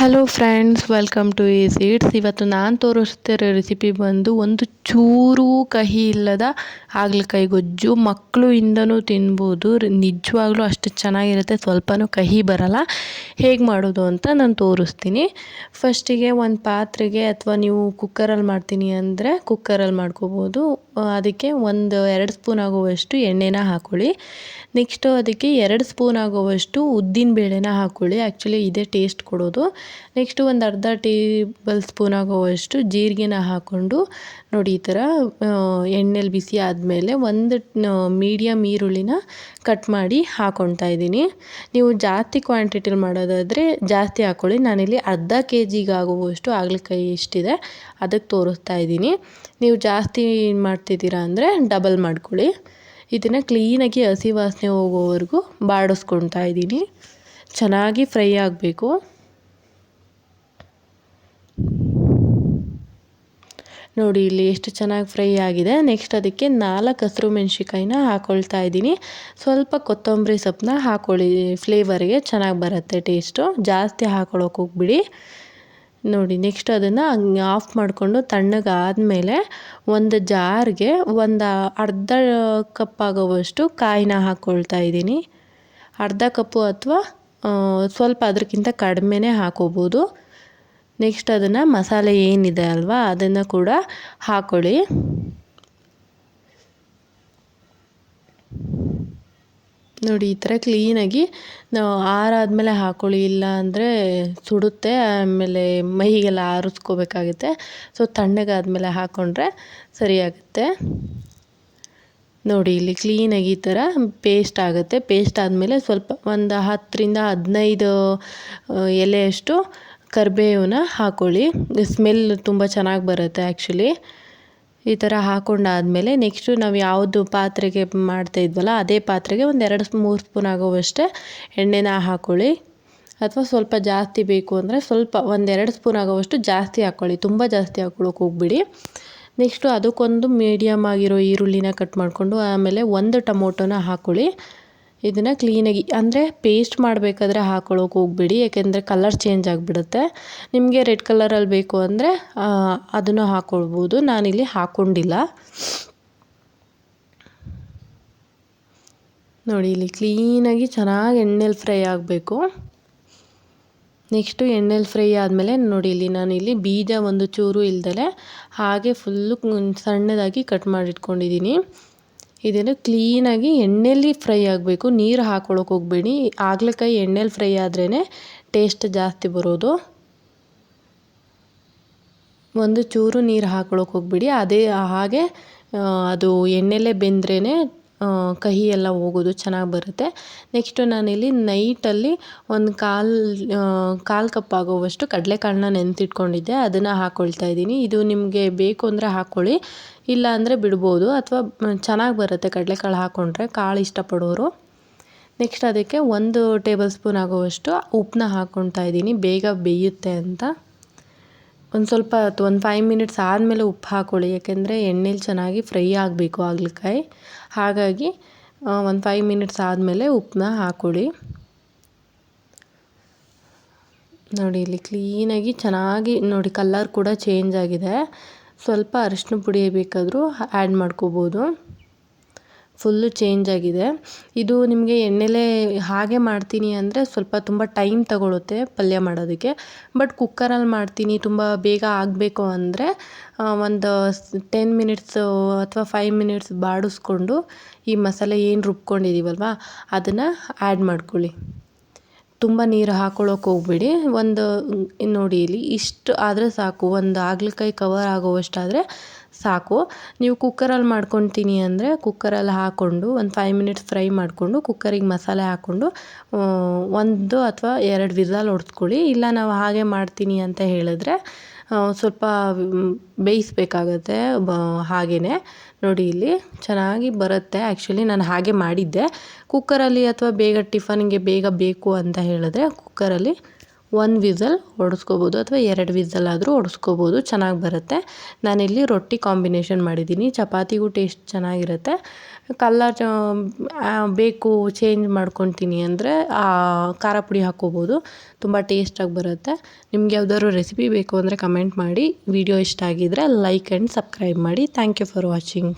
Hello friends welcome to ಈ seeds ಇವತ್ತು ನಾನು ತೋರಿಸ್ತಿರೋ ರೆಸಿಪಿ ಬಂದು ಒಂದು ಚೂರು ಕಹಿ ಇಲ್ಲದ ಹಾಗಲಕಾಯಿ ಗೊಜ್ಜು. ಮಕ್ಕಳು ಇಂದನೂ ತಿನ್ಬೋದು. ನಿಜವಾಗ್ಲೂ ಅಷ್ಟು ಚೆನ್ನಾಗಿರುತ್ತೆ. ಸ್ವಲ್ಪನೂ ಕಹಿ ಬರಲ್ಲ. ಹೇಗೆ ಮಾಡೋದು ಅಂತ ನಾನು ತೋರಿಸ್ತೀನಿ. ಫಸ್ಟಿಗೆ ಒಂದು ಪಾತ್ರೆಗೆ ಅಥವಾ ನೀವು ಕುಕ್ಕರಲ್ಲಿ ಮಾಡ್ತೀನಿ ಅಂದರೆ ಕುಕ್ಕರಲ್ಲಿ ಮಾಡ್ಕೋಬೋದು. ಅದಕ್ಕೆ ಒಂದು ಎರಡು ಸ್ಪೂನ್ ಆಗುವಷ್ಟು ಎಣ್ಣೆನ ಹಾಕ್ಕೊಳ್ಳಿ ನೆಕ್ಸ್ಟು ಅದಕ್ಕೆ ಎರಡು ಸ್ಪೂನ್ ಆಗುವಷ್ಟು ಉದ್ದಿನ ಬೇಳೆನ ಹಾಕ್ಕೊಳ್ಳಿ ಆ್ಯಕ್ಚುಲಿ ಇದೇ ಟೇಸ್ಟ್ ಕೊಡೋದು. ನೆಕ್ಸ್ಟು ಒಂದು ಅರ್ಧ ಟೇಬಲ್ ಸ್ಪೂನ್ ಆಗುವಷ್ಟು ಜೀರಿಗೆನ ಹಾಕ್ಕೊಂಡು ನೋಡಿ ಈ ಥರ ಎಣ್ಣೆಲಿ ಬಿಸಿ ಆದಮೇಲೆ ಒಂದು ಮೀಡಿಯಮ್ ಈರುಳ್ಳಿನ ಕಟ್ ಮಾಡಿ ಹಾಕ್ಕೊಳ್ತಾ ಇದ್ದೀನಿ. ನೀವು ಜಾಸ್ತಿ ಕ್ವಾಂಟಿಟಿಲಿ ಮಾಡೋದಾದರೆ ಜಾಸ್ತಿ ಹಾಕ್ಕೊಳ್ಳಿ ನಾನಿಲ್ಲಿ ಅರ್ಧ ಕೆ ಜಿಗೆ ಆಗುವಷ್ಟು ಹಾಗಲಕಾಯಿ ಎಷ್ಟಿದೆ ಅದಕ್ಕೆ ತೋರಿಸ್ತಾ ಇದ್ದೀನಿ. ನೀವು ಜಾಸ್ತಿ ಮಾಡ್ತಿದ್ದೀರಾ ಅಂದರೆ ಡಬಲ್ ಮಾಡ್ಕೊಳ್ಳಿ. ಇದನ್ನು ಕ್ಲೀನಾಗಿ ಹಸಿ ವಾಸನೆ ಹೋಗೋವರೆಗೂ ಬಾಡಿಸ್ಕೊಳ್ತಾ ಇದ್ದೀನಿ. ಚೆನ್ನಾಗಿ ಫ್ರೈ ಆಗಬೇಕು. ನೋಡಿ, ಇಲ್ಲಿ ಎಷ್ಟು ಚೆನ್ನಾಗಿ ಫ್ರೈ ಆಗಿದೆ. ನೆಕ್ಸ್ಟ್ ಅದಕ್ಕೆ ನಾಲ್ಕು ಹಸಿರು ಮೆಣಸಿಕಾಯಿನ ಹಾಕ್ಕೊಳ್ತಾ ಇದ್ದೀನಿ. ಸ್ವಲ್ಪ ಕೊತ್ತಂಬರಿ ಸೊಪ್ಪನ್ನ ಹಾಕ್ಕೊಳ್ಳಿ ಫ್ಲೇವರಿಗೆ ಚೆನ್ನಾಗಿ ಬರುತ್ತೆ ಟೇಸ್ಟು ಜಾಸ್ತಿ ಹಾಕ್ಕೊಳಕ್ಕೆ ಹೋಗ್ಬಿಡಿ. ನೋಡಿ ನೆಕ್ಸ್ಟ್ ಅದನ್ನು ಆಫ್ ಮಾಡಿಕೊಂಡು ತಣ್ಣಗಾದಮೇಲೆ ಒಂದು ಜಾರ್ಗೆ ಒಂದು ಅರ್ಧ ಕಪ್ ಆಗೋವಷ್ಟು ಕಾಯಿನ ಹಾಕ್ಕೊಳ್ತಾ ಇದ್ದೀನಿ. ಅರ್ಧ ಕಪ್ಪು ಅಥವಾ ಸ್ವಲ್ಪ ಅದಕ್ಕಿಂತ ಕಡಿಮೆನೇ ಹಾಕೋಬೋದು. ನೆಕ್ಸ್ಟ್ ಅದನ್ನು ಮಸಾಲೆ ಏನಿದೆ ಅಲ್ವಾ, ಅದನ್ನು ಕೂಡ ಹಾಕ್ಕೊಳ್ಳಿ ನೋಡಿ, ಈ ಥರ ಕ್ಲೀನಾಗಿ ನಾವು ಆರಾದಮೇಲೆ ಹಾಕ್ಕೊಳ್ಳಿ ಇಲ್ಲ ಅಂದರೆ ಸುಡುತ್ತೆ, ಆಮೇಲೆ ಮೈಗೆಲ್ಲ ಆರಿಸ್ಕೋಬೇಕಾಗುತ್ತೆ. ಸೊ ತಣ್ಣಗಾದಮೇಲೆ ಹಾಕ್ಕೊಂಡ್ರೆ ಸರಿಯಾಗುತ್ತೆ. ನೋಡಿ, ಇಲ್ಲಿ ಕ್ಲೀನಾಗಿ ಈ ಥರ ಪೇಸ್ಟ್ ಆಗುತ್ತೆ. ಪೇಸ್ಟ್ ಆದಮೇಲೆ ಸ್ವಲ್ಪ ಒಂದು ಹತ್ತರಿಂದ ಹದಿನೈದು ಎಲೆಯಷ್ಟು ಕರಿಬೇವನ್ನ ಹಾಕ್ಕೊಳ್ಳಿ ಸ್ಮೆಲ್ ತುಂಬ ಚೆನ್ನಾಗಿ ಬರುತ್ತೆ ಆ್ಯಕ್ಚುಲಿ ಈ ಥರ ಹಾಕೊಂಡಾದ್ಮೇಲೆ ನೆಕ್ಸ್ಟು ನಾವು ಯಾವುದು ಪಾತ್ರೆಗೆ ಮಾಡ್ತಾ ಇದ್ವಲ್ಲ, ಅದೇ ಪಾತ್ರೆಗೆ ಒಂದು ಎರಡು ಮೂರು ಸ್ಪೂನ್ ಆಗೋವಷ್ಟೇ ಎಣ್ಣೆನ ಹಾಕ್ಕೊಳ್ಳಿ ಅಥವಾ ಸ್ವಲ್ಪ ಜಾಸ್ತಿ ಬೇಕು ಅಂದರೆ ಸ್ವಲ್ಪ ಒಂದೆರಡು ಸ್ಪೂನ್ ಆಗೋವಷ್ಟು ಜಾಸ್ತಿ ಹಾಕ್ಕೊಳ್ಳಿ ತುಂಬ ಜಾಸ್ತಿ ಹಾಕ್ಕೊಳ್ಳೋಕೆ ಹೋಗ್ಬಿಡಿ. ನೆಕ್ಸ್ಟು ಅದಕ್ಕೊಂದು ಮೀಡಿಯಮ್ ಆಗಿರೋ ಈರುಳ್ಳಿನ ಕಟ್ ಮಾಡಿಕೊಂಡು ಆಮೇಲೆ ಒಂದು ಟೊಮೊಟೊನ ಹಾಕ್ಕೊಳ್ಳಿ ಇದನ್ನು ಕ್ಲೀನಾಗಿ ಅಂದರೆ ಪೇಸ್ಟ್ ಮಾಡಬೇಕಾದ್ರೆ ಹಾಕೊಳ್ಳೋಕೆ ಹೋಗ್ಬೇಡಿ, ಯಾಕೆಂದರೆ ಕಲರ್ ಚೇಂಜ್ ಆಗಿಬಿಡುತ್ತೆ. ನಿಮಗೆ ರೆಡ್ ಕಲರಲ್ಲಿ ಬೇಕು ಅಂದರೆ ಅದನ್ನು ಹಾಕ್ಕೊಳ್ಬೋದು ನಾನಿಲ್ಲಿ ಹಾಕ್ಕೊಂಡಿಲ್ಲ ನೋಡಿ, ಇಲ್ಲಿ ಕ್ಲೀನಾಗಿ ಚೆನ್ನಾಗಿ ಎಣ್ಣೆಲಿ ಫ್ರೈ ಆಗಬೇಕು. ನೆಕ್ಸ್ಟು ಎಣ್ಣೆಲಿ ಫ್ರೈ ಆದಮೇಲೆ ನೋಡಿ, ಇಲ್ಲಿ ನಾನು ಇಲ್ಲಿ ಬೀಜ ಒಂದು ಚೂರು ಇಲ್ದಲೆ ಹಾಗೆ ಫುಲ್ಲು ಸಣ್ಣದಾಗಿ ಕಟ್ ಮಾಡಿಟ್ಕೊಂಡಿದ್ದೀನಿ. ಇದನ್ನು ಕ್ಲೀನಾಗಿ ಎಣ್ಣೆಯಲ್ಲಿ ಫ್ರೈ ಆಗಬೇಕು. ನೀರು ಹಾಕೊಳ್ಳೋಕೆ ಹೋಗಬೇಡಿ. ಹಾಗಲಕಾಯಿ ಎಣ್ಣೆಲಿ ಫ್ರೈ ಆದ್ರೇ ಟೇಸ್ಟ್ ಜಾಸ್ತಿ ಬರೋದು. ಒಂದು ಚೂರು ನೀರು ಹಾಕ್ಕೊಳಕ್ಕೆ ಹೋಗಬೇಡಿ. ಅದೇ ಹಾಗೆ ಅದು ಎಣ್ಣೆಲೇ ಬೆಂದ್ರೇ ಕಹಿ ಎಲ್ಲ ಹೋಗೋದು ಚೆನ್ನಾಗಿ ಬರುತ್ತೆ. ನೆಕ್ಸ್ಟು ನಾನಿಲ್ಲಿ ನೈಟಲ್ಲಿ ಒಂದು ಕಾಲು ಕಾಲು ಕಪ್ ಆಗೋವಷ್ಟು ಕಡಲೆಕಾಳನ್ನ ನೆನೆಸಿಟ್ಕೊಂಡಿದ್ದೆ ಅದನ್ನು ಹಾಕ್ಕೊಳ್ತಾ ಇದ್ದೀನಿ. ಇದು ನಿಮಗೆ ಬೇಕು ಅಂದರೆ ಹಾಕ್ಕೊಳ್ಳಿ ಇಲ್ಲ ಅಂದರೆ ಬಿಡ್ಬೋದು. ಅಥವಾ ಚೆನ್ನಾಗಿ ಬರುತ್ತೆ ಕಡಲೆಕಾಳು ಹಾಕ್ಕೊಂಡ್ರೆ ಕಾಳು ಇಷ್ಟಪಡೋರು. ನೆಕ್ಸ್ಟ್ ಅದಕ್ಕೆ ಒಂದು ಟೇಬಲ್ ಸ್ಪೂನ್ ಆಗೋವಷ್ಟು ಉಪ್ಪನ್ನ ಹಾಕ್ಕೊಳ್ತಾ ಇದ್ದೀನಿ. ಬೇಗ ಬೇಯುತ್ತೆ ಅಂತ. ಒಂದು ಸ್ವಲ್ಪ ಒಂದು ಫೈವ್ ಮಿನಿಟ್ಸ್ ಆದಮೇಲೆ ಉಪ್ಪು ಹಾಕ್ಕೊಳ್ಳಿ ಯಾಕೆಂದರೆ ಎಣ್ಣೆಲಿ ಚೆನ್ನಾಗಿ ಫ್ರೈ ಆಗಬೇಕು ಹಾಗಲಕಾಯಿ. ಹಾಗಾಗಿ ಒಂದು ಫೈವ್ ಮಿನಿಟ್ಸ್ ಆದಮೇಲೆ ಉಪ್ಪನ್ನ ಹಾಕ್ಕೊಳ್ಳಿ ನೋಡಿ, ಇಲ್ಲಿ ಕ್ಲೀನಾಗಿ ಚೆನ್ನಾಗಿ, ನೋಡಿ ಕಲ್ಲರ್ ಕೂಡ ಚೇಂಜ್ ಆಗಿದೆ. ಸ್ವಲ್ಪ ಅರಿಶಿನ ಪುಡಿ ಬೇಕಾದರೂ ಆ್ಯಡ್ ಮಾಡ್ಕೋಬೋದು. ಫುಲ್ಲು ಚೇಂಜ್ ಆಗಿದೆ. ಇದು ನಿಮಗೆ ಎಣ್ಣೆಲೇ ಹಾಗೆ ಮಾಡ್ತೀನಿ ಅಂದರೆ ಸ್ವಲ್ಪ ತುಂಬ ಟೈಮ್ ತಗೊಳುತ್ತೆ ಪಲ್ಯ ಮಾಡೋದಕ್ಕೆ. ಬಟ್ ಕುಕ್ಕರಲ್ಲಿ ಮಾಡ್ತೀನಿ, ತುಂಬ ಬೇಗ ಆಗಬೇಕು ಅಂದರೆ ಒಂದು ಟೆನ್ ಮಿನಿಟ್ಸು ಅಥವಾ ಫೈವ್ ಮಿನಿಟ್ಸ್ ಬಾಡಿಸ್ಕೊಂಡು ಈ ಮಸಾಲೆ ಏನು ರುಬ್ಕೊಂಡಿದ್ದೀವಲ್ವ ಅದನ್ನು ಆ್ಯಡ್ ಮಾಡ್ಕೊಳ್ಳಿ. ತುಂಬ ನೀರು ಹಾಕೊಳ್ಳೋಕೆ ಹೋಗ್ಬೇಡಿ. ಒಂದು ನೋಡಿ ಇಲ್ಲಿ ಇಷ್ಟು ಆದರೆ ಸಾಕು. ಒಂದು ಹಾಗಲಕಾಯಿ ಕವರ್ ಆಗುವಷ್ಟಾದರೆ ಸಾಕು. ನೀವು ಕುಕ್ಕರಲ್ಲಿ ಮಾಡ್ಕೊತೀನಿ ಅಂದರೆ ಕುಕ್ಕರಲ್ಲಿ ಹಾಕ್ಕೊಂಡು ಒಂದು ಫೈವ್ ಮಿನಿಟ್ಸ್ ಫ್ರೈ ಮಾಡಿಕೊಂಡು ಕುಕ್ಕರಿಗೆ ಮಸಾಲೆ ಹಾಕ್ಕೊಂಡು ಒಂದು ಅಥವಾ ಎರಡು ವಿಸಲ್ ಹೊಡೆದ್ಕೊಳ್ಳಿ ಇಲ್ಲ ನಾವು ಹಾಗೆ ಮಾಡ್ತೀನಿ ಅಂತ ಹೇಳಿದ್ರೆ ಸ್ವಲ್ಪ ಬೇಯಿಸ್ಬೇಕಾಗತ್ತೆ, ಬ ಹಾಗೆಯೇ ನೋಡಿ ಇಲ್ಲಿ ಚೆನ್ನಾಗಿ ಬರುತ್ತೆ. ಆ್ಯಕ್ಚುಲಿ ನಾನು ಹಾಗೆ ಮಾಡಿದ್ದೆ. ಕುಕ್ಕರಲ್ಲಿ ಅಥವಾ ಬೇಗ ಟಿಫನ್ಗೆ ಬೇಗ ಬೇಕು ಅಂತ ಹೇಳಿದ್ರೆ ಕುಕ್ಕರಲ್ಲಿ ಒಂದು ವಿಸಲ್ ಹೊಡೆಸ್ಕೋಬೋದು ಅಥವಾ ಎರಡು ವಿಸಲ್ ಆದರೂ ಹೊಡೆಸ್ಕೋಬೋದು ಚೆನ್ನಾಗಿ ಬರುತ್ತೆ. ನಾನಿಲ್ಲಿ ರೊಟ್ಟಿ ಕಾಂಬಿನೇಷನ್ ಮಾಡಿದ್ದೀನಿ. ಚಪಾತಿಗೂ ಟೇಸ್ಟ್ ಚೆನ್ನಾಗಿರುತ್ತೆ. ಕಲ್ಲರ್ ಬೇಕು, ಚೇಂಜ್ ಮಾಡ್ಕೊತೀನಿ ಅಂದರೆ ಖಾರ ಪುಡಿ ಹಾಕ್ಕೋಬೋದು. ತುಂಬ ಟೇಸ್ಟಾಗಿ ಬರುತ್ತೆ. ನಿಮ್ಗೆ ಯಾವ್ದಾದ್ರು ರೆಸಿಪಿ ಬೇಕು ಅಂದರೆ ಕಮೆಂಟ್ ಮಾಡಿ. ವಿಡಿಯೋ ಇಷ್ಟ ಆಗಿದ್ದರೆ ಲೈಕ್ ಆ್ಯಂಡ್ ಸಬ್ಸ್ಕ್ರೈಬ್ ಮಾಡಿ. Thank you for watching